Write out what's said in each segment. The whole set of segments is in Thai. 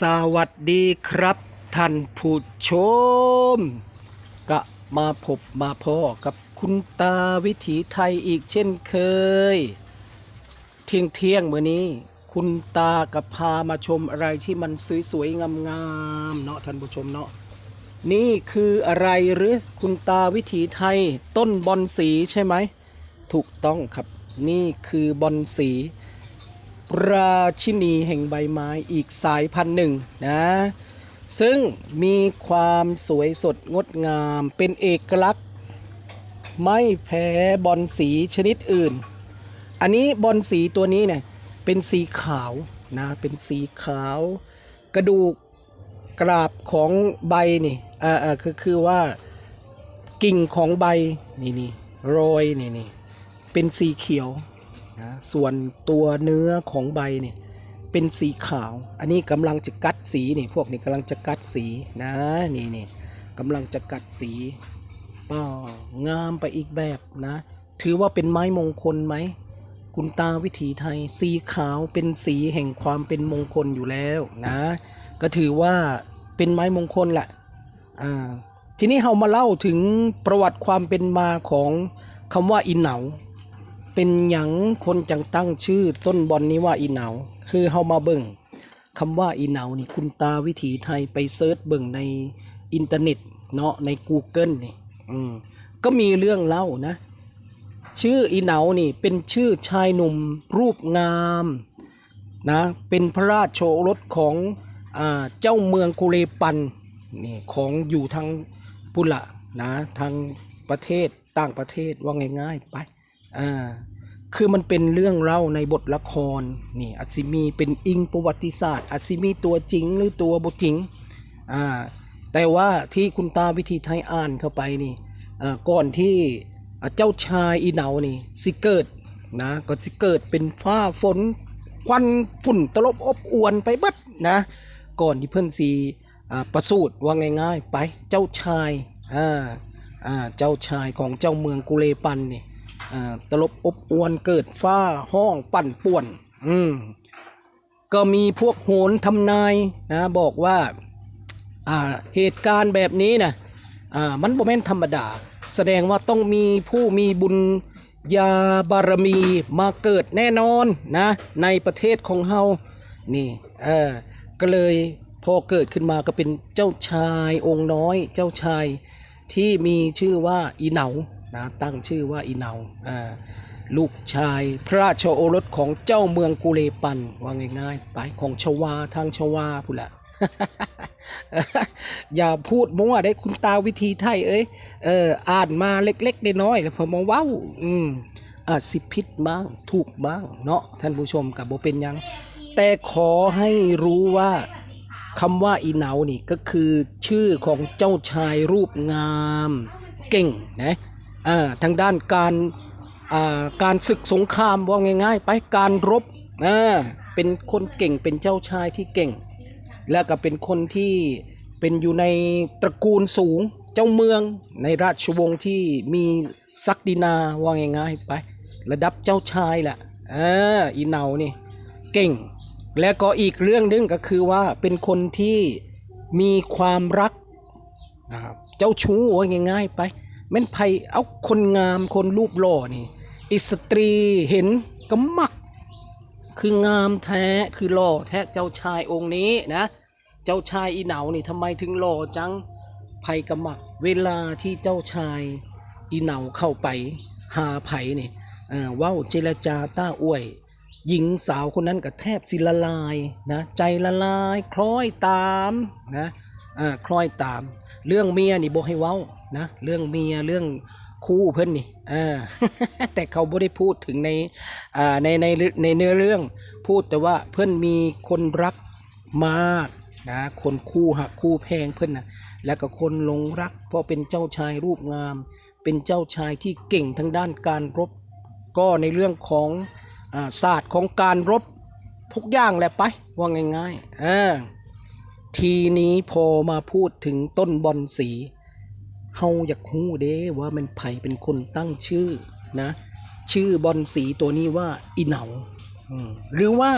สวัสดีครับท่านผู้ชม ก็มาพบมาพ่อกับคุณตาวิถีไทยอีกเช่นเคย เที่ยงเที่ยงมื้อนี้ คุณตากับพามาชมอะไรที่มันสวยๆงามๆเนาะท่านผู้ชมเนาะนี่คืออะไรหรือคุณตาวิถีไทยต้นบอนสีใช่ไหมถูกต้องครับ นี่คือบอนสี ราชินีแห่งใบไม้อีกสายพันธุ์หนึ่งนะ ซึ่งมีความสวยสดงดงามเป็นเอกลักษณ์ ไม่แพ้บอลสีชนิดอื่น อันนี้บอลสีตัวนี้เนี่ยเป็นสีขาวนะเป็นสีขาว กระดูกกราบของใบนี่อ่าอ่าคือคือว่ากิ่งของใบนี่นี่โรยนี่นี่เป็นสีเขียว นะส่วนตัวเนื้อของใบเนี่ยเป็นสีขาว อันนี้กำลังจะกัดสีนี่พวกนี้กำลังจะกัดสีนะนี่นี่กำลังจะกัดสีป้างามไปอีกแบบนะ ถือว่าเป็นไม้มงคลไหมคุณตาวิถีไทย สีขาวเป็นสีแห่งความเป็นมงคลอยู่แล้วนะ ก็ถือว่าเป็นไม้มงคลแหละอ่าทีนี้เรามาเล่าถึงประวัติความเป็นมาของคำว่าอินเหนา เป็นหยังคนจังตั้งชื่อต้นบอลนี้ว่าอีเหนาคือเฮามาเบิ่งคำว่าอีเหนานี่คุณตาวิถีไทยไปเซิร์ชเบิ่งในอินเทอร์เน็ตเนาะใน Google นี่อืมก็มีเรื่องเล่านะ ชื่ออีเหนานี่เป็นชื่อชายหนุ่มรูปงามนะเป็นพระราชโชรสของอ่าเจ้าเมืองกุเรปันนี่ของอยู่ทางปุระนะทางประเทศต่างประเทศว่าง่ายๆไป อ่าคือมันเป็นเรื่องเล่าในบทละครนี่อาจสิมีเป็นอิงประวัติศาสตร์อาจสิมีตัวจริงหรือตัวบทจริงอ่าแต่ว่าที่คุณตาวิธีไทยอ่านเข้าไปนี่อ่าก่อนที่เจ้าชายอีเหนานี่สิเกิดนะก็สิเกิดเป็นฟ้าฝนควันฝุ่นตลบอบอวนไปเบัดนะก่อนที่เพื่อนสีอ่าประสูติว่าง่ายๆ ไปเจ้าชายอ่าอ่าเจ้าชายของเจ้าเมืองกุเลปันนี่ ตลบอบอวนเกิดฟ้าห้องปั่นป่วน อืมก็มีพวกโหนทำนายนะบอกว่าอ่าเหตุการณ์แบบนี้นะอ่ามันบ่แม่นธรรมดา แสดงว่าต้องมีผู้มีบุญญาบารมีมาเกิดแน่นอนนะ ในประเทศของเฮานี่เออก็เลยพอเกิดขึ้นมาก็เป็นเจ้าชายองค์น้อย เจ้าชายที่มีชื่อว่าอีเหนา นะตั้งชื่อว่าอีเนาลูกชายพระราชโอรสของเจ้าเมืองกุเลปันว่าง่ายๆ ไปของชวาทางชวาพูดละอย่าพูดมั่วได้คุณตาวิธีไทยเอ้ยเอออ่านมาเล็กๆได้น้อยแล้วพอมาเว้าอืมอาจสิผิดบ้างถูกบ้างเนาะท่านผู้ชมกับโบเป็นยัง แต่ขอให้รู้ว่าคำว่าอีเหนานี่ก็คือชื่อของเจ้าชายรูปงาม เก่งนะ ทางด้านการการศึกสงครามว่าง่าย ๆ ไปการรบอ่าเป็นคนเก่งเป็นเจ้าชายที่เก่ง แล้วก็เป็นคนที่เป็นอยู่ในตระกูลสูงเจ้าเมืองในราชวงศ์ที่มีศักดินาว่าง่ายๆไประดับเจ้าชายแหละเอออีเนานี่เก่ง แล้วก็อีกเรื่องหนึงก็คือว่าเป็นคนที่มีความรักนะครับเจ้าชู้ว่าง่ายๆไป แม่นไผเอาคนงามคนรูปหล่อนี่ อิสตรีเห็นก็มัก คืองามแท้คือหล่อแท้เจ้าชายองค์นี้นะ เจ้าชายอีเหนานี่ทำไมถึงหล่อจังไผกมัก เวลาที่เจ้าชายอีเหนาเข้าไป หาไผนี่อ่อเว้าเจรจาต้าอวย หญิงสาวคนนั้นก็แทบสิละลายนะใจละลาย คล้อยตามนะคล้อยตาม เรื่องเมียนี่บ่ให้เว้า นะเรื่องเมียเรื่องคู่เพิ่อนนี่อ่าแต่เขาบ่ได้พูดถึงในอ่าในในในเนื้อเรื่องพูดแต่ว่าเพิ่อนมีคนรักมากนะคนคู่หักคู่แพงเพิ่อนนะแล้วก็คนหลงรัก เพราะเป็นเจ้าชายรูปงาม เป็นเจ้าชายที่เก่งทั้งด้านการรบ ก็ในเรื่องของอาศาสตร์ของการรบทุกอย่างแหละไปว่าง่ายๆเออทีนี้พอมาพูดถึงต้นบอนสี เฮาอยากฮู้เด้ว่ามันไผเป็นคนตั้งชื่อนะ ชื่อบอนสีตัวนี้ว่าอีเหนาหรือว่า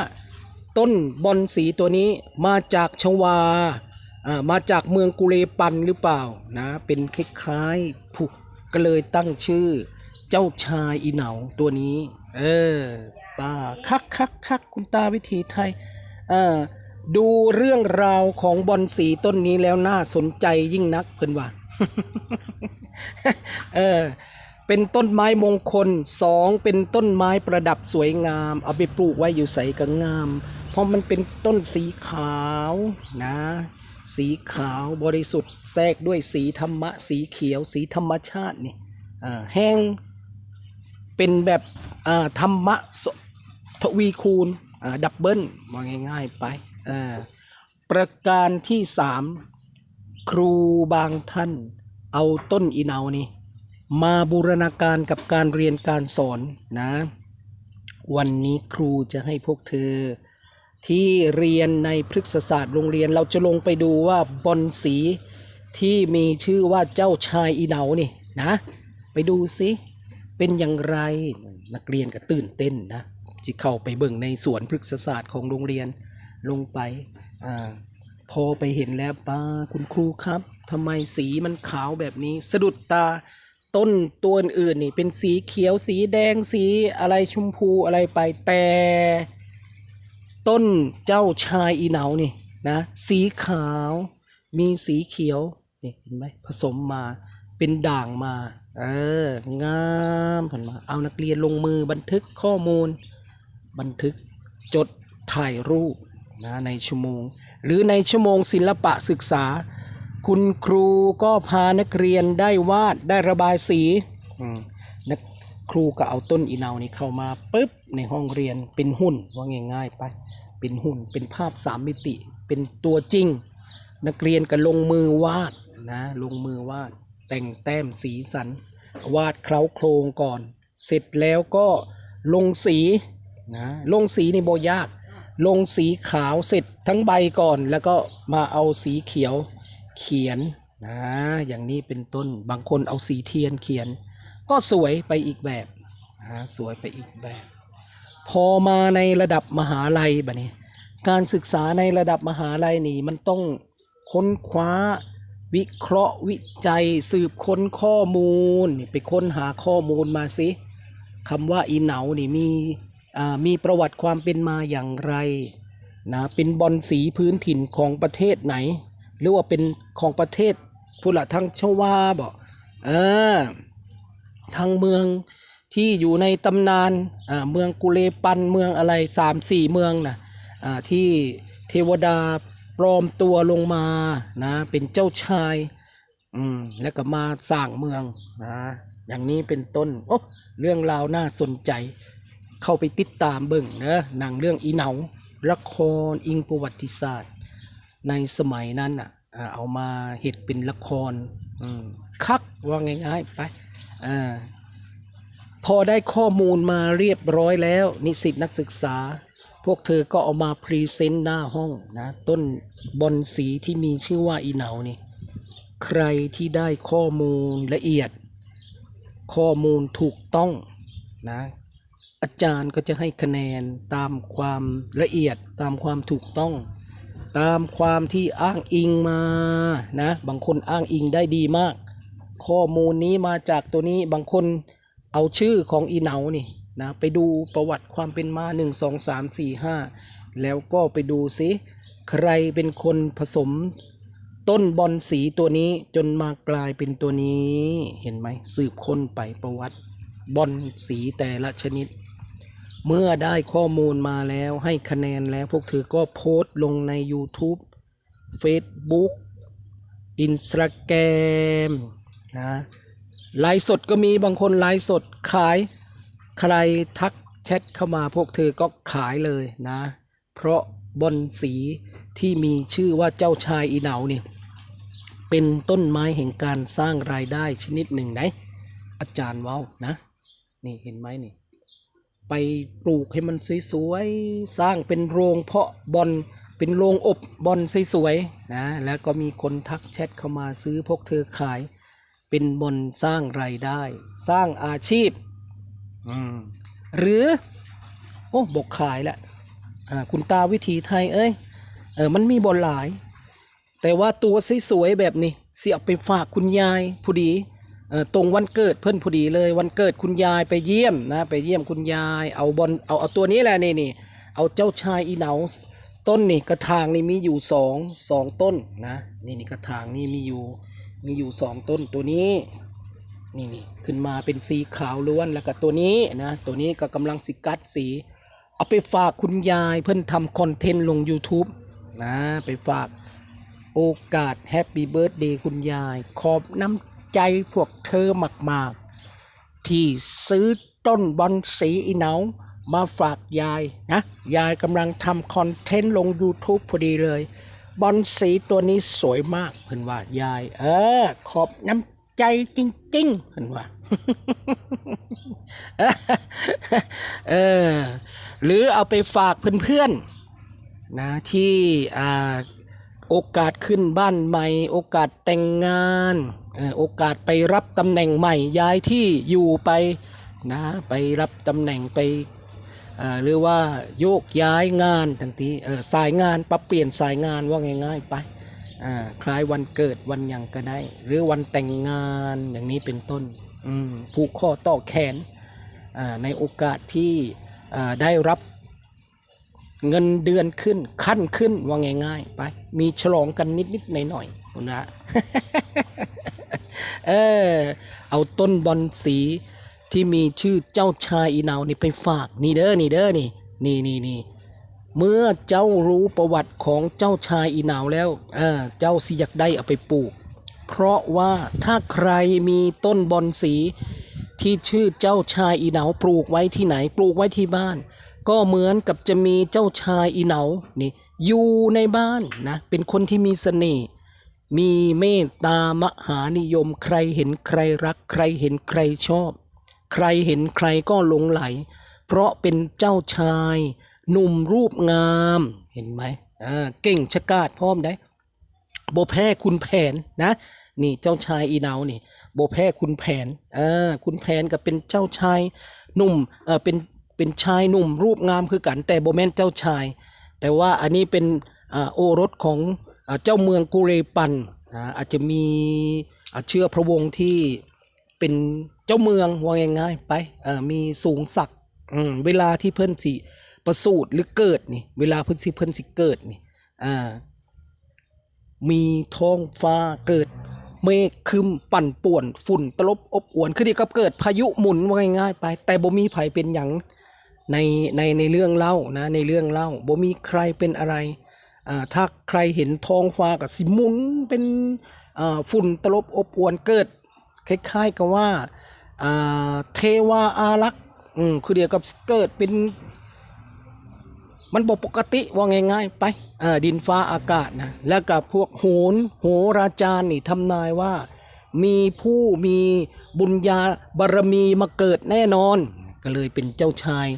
ต้นบอนสีตัวนี้มาจากชวาอ่ามาจากเมืองกุเลปันหรือเปล่านะเป็นคล้ายๆผูกก็เลยตั้งชื่อ เจ้าชายอีเหนาตัวนี้ เออป้าคักคักคักคุณตาวิถีไทยเออดูเรื่องราวของบอนสีต้นนี้แล้วน่าสนใจยิ่งนักเพิ่นว่า เออเป็นต้นไม้มงคลสองเป็นต้นไม้ประดับสวยงาม เอาไปปลูกไว้อยู่ใสก็งาม เพราะมันเป็นต้นสีขาวนะ สีขาวบริสุทธิ์แทรกด้วยสีธรรมะ สีเขียว สีธรรมชาตินี่อ่าแห้งเป็นแบบอ่าธรรมะทวีคูณดับเบิลว่าง่ายๆไปอ่าประการที่สาม ครูบางท่านเอาต้นอีเนานี่มาบูรณาการกับการเรียนการสอนนะ วันนี้ครูจะให้พวกเธอ ที่เรียนในพฤกษศาสตร์โรงเรียนเราจะลงไปดูว่าบอนสีที่มีชื่อว่าเจ้าชายอีเนานี่นะ ไปดูสิเป็นอย่างไรนักเรียนก็ตื่นเต้นนะจะเข้าไปเบิ่งในสวนพฤกษศาสตร์ของโรงเรียนลงไปอ่า พอไปเห็นแล้วป้าคุณครูครับทำไมสีมันขาวแบบนี้ สะดุดตาต้นตัวอื่นๆนี่ เป็นสีเขียวสีแดงสีอะไรชมพูอะไรไปแต่ ต้นเจ้าชายอีเหนานี่นะ สีขาวมีสีเขียวนี่เห็นไหมผสมมาเป็นด่างมา เอองามผ่านมา เอานักเรียนลงมือบันทึกข้อมูล บันทึกจดถ่ายรูปนะในชั่วโมง หรือในชั่วโมงศิลปะศึกษา คุณครูก็พานักเรียนได้วาดได้ระบายสีอืมนักครูก็เอาต้นอีเหนานี่เข้ามาปุ๊บในห้องเรียนเป็นหุ่นว่าง่าย ๆ ไป เป็นหุ่นเป็นภาพสามมิติ เป็นตัวจริง นักเรียนก็ลงมือวาดนะลงมือวาดแต่งแต้มสีสัน วาดเคล้าโครงก่อน เสร็จแล้วก็ลงสีนะลงสีนี่โบยาก ลงสีขาวเสร็จทั้งใบก่อนแล้วก็มาเอาสีเขียวเขียนนะอย่างนี้เป็นต้นบางคนเอาสีเทียนเขียน ก็สวยไปอีกแบบนะสวยไปอีกแบบ พอมาในระดับมหาลัยแบะนี้ การศึกษาในระดับมหาลัยนี่มันต้องค้นคว้าวิเคราะห์วิจัยสืบค้นข้อมูล ไปค้นหาข้อมูลมาสิคำว่าอีเหนานี่มี มีประวัติความเป็นมาอย่างไรนะเป็นบอลสีพื้นถิ่นของประเทศไหน หรือว่าเป็นของประเทศพุละทางชวาบอกเออทางเมืองที่อยู่ในตำนานอ่าเมืองกุเลปันเมืองอะไรสามสี่เมืองนะอ่าที่เทวดาปลอมตัวลงมานะเป็นเจ้าชายอืมแล้วก็มาสร้างเมืองนะอย่างนี้เป็นต้นโอ้เรื่องราวน่าสนใจ เข้าไปติดตามเบิ่งนะหนังเรื่องอีเหนาละครอิงประวัติศาสตร์ ในสมัยนั้นอะเอามาเห็ดเป็นละครคักว่าง่ายๆไปอพอได้ข้อมูลมาเรียบร้อยแล้ว นิสิตนักศึกษา พวกเธอก็เอามาพรีเซนต์หน้าห้องนะต้นบอนสีที่มีชื่อว่าอีเหนานี่ใครที่ได้ข้อมูลละเอียด ข้อมูลถูกต้องนะ อาจารย์ก็จะให้คะแนนตามความละเอียดตามความถูกต้อง ตามความที่อ้างอิงมานะบางคนอ้างอิงได้ดีมาก ข้อมูลนี้มาจากตัวนี้บางคนเอาชื่อของอีเหนานี่นะไปดูประวัติความเป็นมา 1 2 3 4 5 แล้วก็ไปดูซิใครเป็นคนผสมต้นบอนสีตัวนี้จนมากลายเป็นตัวนี้เห็นไหมสืบค้นไปประวัติบอนสีแต่ละชนิด เมื่อได้ข้อมูลมาแล้วให้คะแนนแล้วพวกเธอก็โพสต์ลงใน YouTube Facebook Instagram นะไลฟ์สดก็มีบางคนไลฟ์สดขายใครทักแชทเข้ามาพวกเธอก็ขายเลยนะ เพราะบอนสีที่มีชื่อว่าเจ้าชายอีเหนานี่เป็นต้นไม้แห่งการสร้างรายได้ชนิดหนึ่งไหนอาจารย์เว้านะ นี่เห็นไหมนี่ ไปปลูกให้มันสวยๆ สร้างเป็นโรงเพาะบอลเป็นโรงอบบอลสวยๆนะแล้วก็มีคนทักแชทเข้ามาซื้อพวกเธอขาย เป็นบอลสร้างรายได้ สร้างอาชีพอืมหรือโอ้บอกขายแหละอ่าคุณตาวิถีไทยเอ้ยเออมันมีบอลหลาย แต่ว่าตัวสวยๆแบบนี้เสียไปฝากคุณยายพอดีเออ ตรงวันเกิดเพื่อนพอดีเลยวันเกิดคุณยายไปเยี่ยมนะไปเยี่ยมคุณยายเอาบอลเอาเอาตัวนี้แหละนี่นี่เอาเจ้าชายอีเหนาต้นนี่กระถางนี่มีอยู่สองสองต้นนะนี่นี่กระถางนี่มีอยู่มีอยู่สองต้นตัวนี้นี่นี่ขึ้นมาเป็นสีขาวล้วนแล้วก็ตัวนี้นะตัวนี้ก็กำลังสิกัดสี เอาไปฝากคุณยายเพื่อนทำคอนเทนต์ลง YouTube นะไปฝากโอกาสแฮปปี้เบิร์ดเดย์คุณยายขอบน้ำ ใจพวกเธอมากๆ ที่ซื้อต้นบอนสีอีเหนามาฝากยายนะ ยายกำลังทำคอนเทนต์ลง YouTube พอดีเลย บอนสีตัวนี้สวยมากเพิ่นว่ายาย เออ ขอบน้ำใจจริงๆเพิ่นว่า เออ หรือเอาไปฝากเพื่อนๆนะที่อ่าโอกาสขึ้นบ้านใหม่ โอกาสแต่งงาน โอกาสไปรับตำแหน่งใหม่ย้ายที่อยู่ไปนะไปรับตำแหน่งไปหรือว่าโยกย้ายงานทันทีสายงานปรับเปลี่ยนสายงานว่าง่ายๆไปคล้ายวันเกิดวันยังก็ได้ หรือวันแต่งงานอย่างนี้เป็นต้นผูกข้อต่อแขนในโอกาสที่ได้รับเงินเดือนขึ้นขั้นขึ้นว่าง่ายๆ ไป มีฉลองกันนิดๆหน่อยๆคุณนะ เออเอาต้นบอนสีที่มีชื่อเจ้าชายอีนานี่ไปฝากนี่เด้อนี่เด้อนี่นี่นี่นี่เมื่อเจ้ารู้ประวัติของเจ้าชายอีนาแล้วเออเจ้าสิอยากได้เอาไปปลูก เพราะว่าถ้าใครมีต้นบอนสีที่ชื่อเจ้าชายอีเหนาปลูกไว้ที่ไหนปลูกไว้ที่บ้าน ก็เหมือนกับจะมีเจ้าชายอีเหนานี่อยู่ในบ้านนะเป็นคนที่มีเสน่ห์ มีเมตตามหานิยม ใครเห็นใครรัก ใครเห็นใครชอบ ใครเห็นใครก็หลงไหล เพราะเป็นเจ้าชายหนุ่มรูปงามเห็นไหมอ่าเก่งชะกาดพร้อมได้โบแพ้คุณแผนนะ นี่เจ้าชายอีเนานี่โบแพ้คุณแผนอ่าคุณแผนก็เป็นเจ้าชายหนุ่มเออเป็นเป็นชายหนุ่มรูปงามคือกันแต่โบแมนเจ้าชาย แต่ว่าอันนี้เป็นอ่าโอรสของ เจ้าเมืองกุเรปันอาอาจจะมีอ่าเชื้อพระวงศ์ที่เป็นเจ้าเมืองว่าง่ายๆไปมีสูงศักดิ์เวลาที่เพิ่นสิประสูติหรือเกิดนี่เวลาเพิ่นสิเพิ่นสิเกิดนี่มีท้องฟ้าเกิดเมฆคึมปั่นป่วนฝุ่นตลบอบอวนคือเดีกับเกิดพายุหมุนว่าง่ายๆไป แต่บ่มีไผเป็นหยังในในในเรื่องเล่านะในเรื่องเล่าบ่มีใครเป็นอะไร ถ้าใครเห็นท้องฟ้ากับสิมุนเป็นฝุ่นตลบอบอวนเกิด คล้ายๆกับว่าเทวาอารักษ์คือเดียวกับเกิดเป็น มันบอกปกติว่าง่ายๆไปดินฟ้าอากาศนะแล้วกับพวกโหนโหราจารย์นี่ทำนายว่ามีผู้มีบุญญาบารมีมาเกิดแน่นอน ก็เลยเป็นเจ้าชาย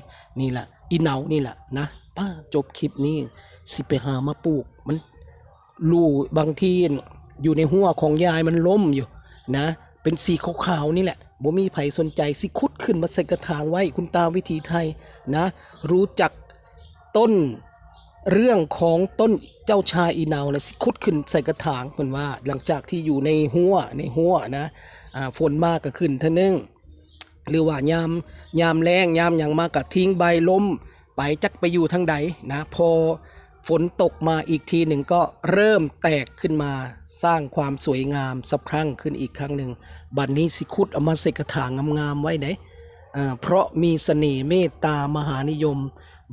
นี่แหละอีเหนานี่แหละนะป้าจบคลิปนี้ สิไปหามาปลูกมันรูบางทีอยู่ในหัวของยายมันล้มอยู่นะ เป็นสีขาวๆนี่แหละบ่มีไผสนใจสิคุดขึ้นมาใส่กระถางไว้คุณตาวิถีไทยนะ รู้จักต้นเรื่องของต้นเจ้าชายอีนานะสิคุดขึ้นใส่กระถางเหมือนว่า หลังจากที่อยู่ในหัวในหัวนะอ่าฝนมากก็ขึ้นเท่านึงหรือว่ายามยามแรงยามอย่างมากก็ทิ้งใบล้มไปจักไปอยู่ทางใดนะ พอ ฝนตกมาอีกทีหนึ่งก็เริ่มแตกขึ้นมาสร้างความสวยงามสะพรั่งขึ้นอีกครั้งหนึ่งบัดนนี้สิคุดเอามาใส่กถางงามๆไว้ไหนอ่าเพราะมีเสน่ห์เมตตามหานิยม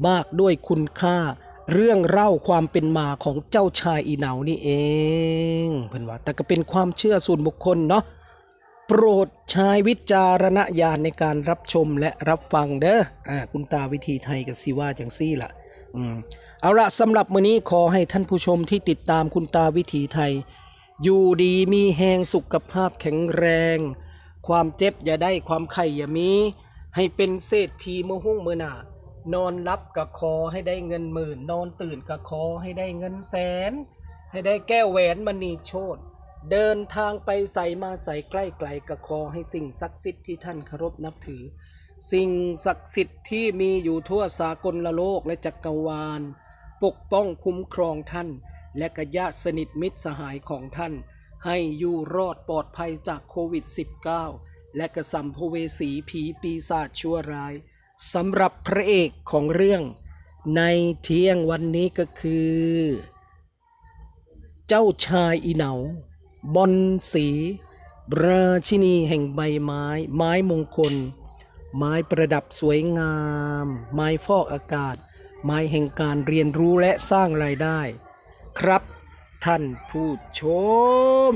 มากด้วยคุณค่า เรื่องเล่าความเป็นมาของเจ้าชายอีเหนานี่เองเพิ่อนว่าแต่ก็เป็นความเชื่อส่วนบุคคลเนาะโปรดใช้วิจารณญาณในการรับชมและรับฟังเด้ออคุณตาวิธีไทยกับซีว่าจังซี่ล่ะอืม เอาละสำหรับมื้อนี้ขอให้ท่านผู้ชมที่ติดตามคุณตาวิถีไทย อยู่ดีมีแหงสุขภาพแข็งแรง ความเจ็บอย่าได้ความไข่อย่ามี ให้เป็นเศรษฐีเมื่อหุ่งเมื่อหนานอนรับกับคอให้ได้เงินหมื่น นอนตื่นกับคอให้ได้เงินแสน ให้ได้แก้วแหวนมณีโชตเดินทางไปใส่มาใส่ใกล้ไกลกับคอให้สิ่งศักดิ์สิทธิ์ที่ท่านเคารพนับถือ สิ่งศักดิ์สิทธิ์ที่มีอยู่ทั่วสากลโลกและจักรวาล ปกป้องคุ้มครองท่าน และกญาติสนิทมิตรสหายของท่าน ให้อยู่รอดปลอดภัยจากโควิด -19 และกระสัมภเวสีผีปีศาจชั่วร้ายสำหรับพระเอกของเรื่อง ในเที่ยงวันนี้ก็คือ เจ้าชายอีเหนาบอนสีราชินีแห่งใบไม้ ไม้มงคล ไม้ประดับสวยงาม ไม้ฟอกอากาศ ไม้แห่งการเรียนรู้และสร้างรายได้ ครับท่านผู้ชม